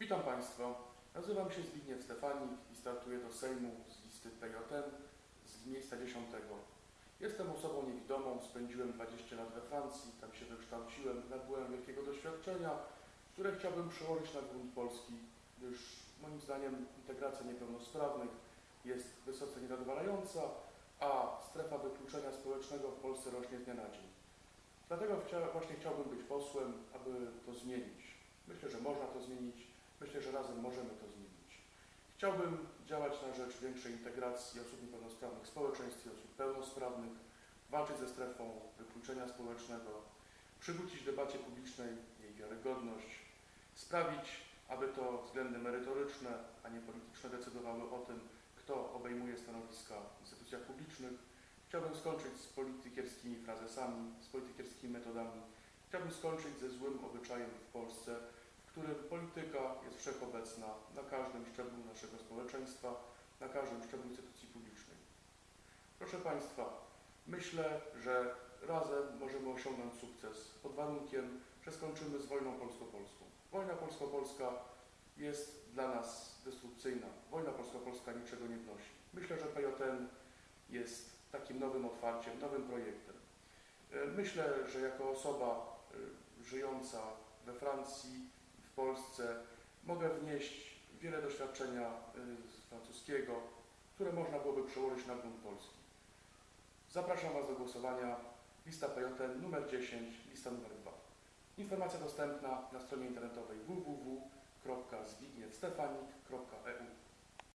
Witam Państwa. Nazywam się Zbigniew Stefanik i startuję do Sejmu z listy PJN z miejsca 10. Jestem osobą niewidomą, spędziłem 20 lat we Francji, tam się wykształciłem, nabyłem wielkiego doświadczenia, które chciałbym przełożyć na grunt polski, gdyż moim zdaniem integracja niepełnosprawnych jest wysoce niezadowalająca, a strefa wykluczenia społecznego w Polsce rośnie z dnia na dzień. Dlatego właśnie chciałbym być posłem, aby to zmienić. Myślę, że można to zmienić. Razem możemy to zmienić. Chciałbym działać na rzecz większej integracji osób niepełnosprawnych w społeczeństwie osób pełnosprawnych, walczyć ze strefą wykluczenia społecznego, przywrócić debacie publicznej jej wiarygodność, sprawić, aby to względy merytoryczne, a nie polityczne decydowały o tym, kto obejmuje stanowiska w instytucjach publicznych. Chciałbym skończyć z politykierskimi frazesami, z politykierskimi metodami. Chciałbym skończyć ze złym obyczajem w Polsce, którym polityka jest wszechobecna na każdym szczeblu naszego społeczeństwa, na każdym szczeblu instytucji publicznej. Proszę Państwa, myślę, że razem możemy osiągnąć sukces pod warunkiem, że skończymy z wojną polsko-polską. Wojna polsko-polska jest dla nas destrukcyjna. Wojna polsko-polska niczego nie wnosi. Myślę, że PJN jest takim nowym otwarciem, nowym projektem. E, Myślę, że jako osoba e, żyjąca we Francji, w Polsce, mogę wnieść wiele doświadczenia e, z francuskiego, które można byłoby przełożyć na grunt polski. Zapraszam Was do głosowania. Lista PJN numer 10, lista numer 2. Informacja dostępna na stronie internetowej www.zbigniewstefanik.eu